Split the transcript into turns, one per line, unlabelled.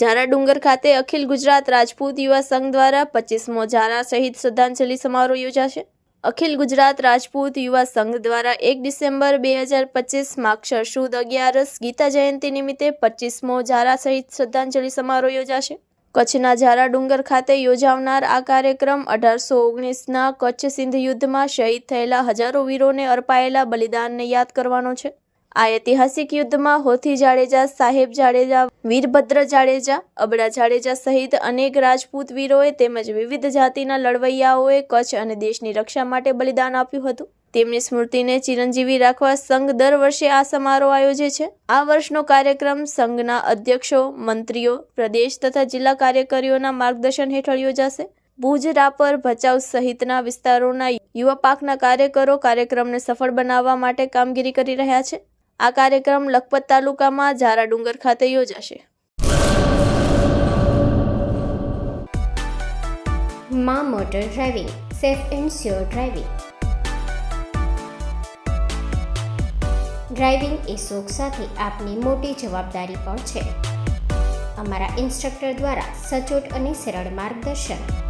ઝારા ડુંગર ખાતે અખિલ ગુજરાત રાજપૂત યુવા સંઘ દ્વારા પચીસમો ઝારા શહીદ શ્રદ્ધાંજલિ સમારોહ યોજાશે. અખિલ ગુજરાત રાજપૂત યુવા સંઘ દ્વારા એક ડિસેમ્બર બે હજાર પચીસ માક્ષર સુદ અગિયારસ ગીતા જયંતિ નિમિત્તે પચીસમો ઝારા શહીદ શ્રદ્ધાંજલિ સમારોહ યોજાશે. કચ્છના ઝારા ડુંગર ખાતે યોજાવનાર આ કાર્યક્રમ અઢારસો ઓગણીસના કચ્છ સિંધ યુદ્ધમાં શહીદ થયેલા હજારો વીરોને અર્પાયેલા બલિદાનને યાદ કરવાનો છે. આ ઐતિહાસિક યુદ્ધમાં હોથી જાડેજા, સાહેબ જાડેજા, વીરભદ્ર જાડેજા, અબડા જાડેજા સહિત અનેક રાજપૂત વીરોએ તેમજ વિવિધ જાતિના લડવૈયાઓએ કચ્છ અને દેશની રક્ષા માટે બલિદાન આપ્યું હતું. તેમની સ્મૃતિને ચિરંજીવી રાખવા સંઘ દર વર્ષે આ સમારોહ આયોજે છે. આ વર્ષનો કાર્યક્રમ સંઘના અધ્યક્ષો, મંત્રીઓ, પ્રદેશ તથા જિલ્લા કાર્યકરીઓના માર્ગદર્શન હેઠળ યોજાશે. ભુજ રાપર, ભચાઉ સહિતના વિસ્તારોના યુવા પાકના કાર્યકરો કાર્યક્રમને સફળ બનાવવા માટે કામગીરી કરી રહ્યા છે. આ કાર્યક્રમ લખપત તાલુકામાં ઝારા ડુંગર ખાતે યોજાશે.
મા motor driving, safe and sure driving. Driving એ શોખ સાથે આપની મોટી જવાબદારી પણ છે. અમારા ઇન્સ્ટ્રક્ટર દ્વારા સચોટ અને સરળ માર્ગદર્શન.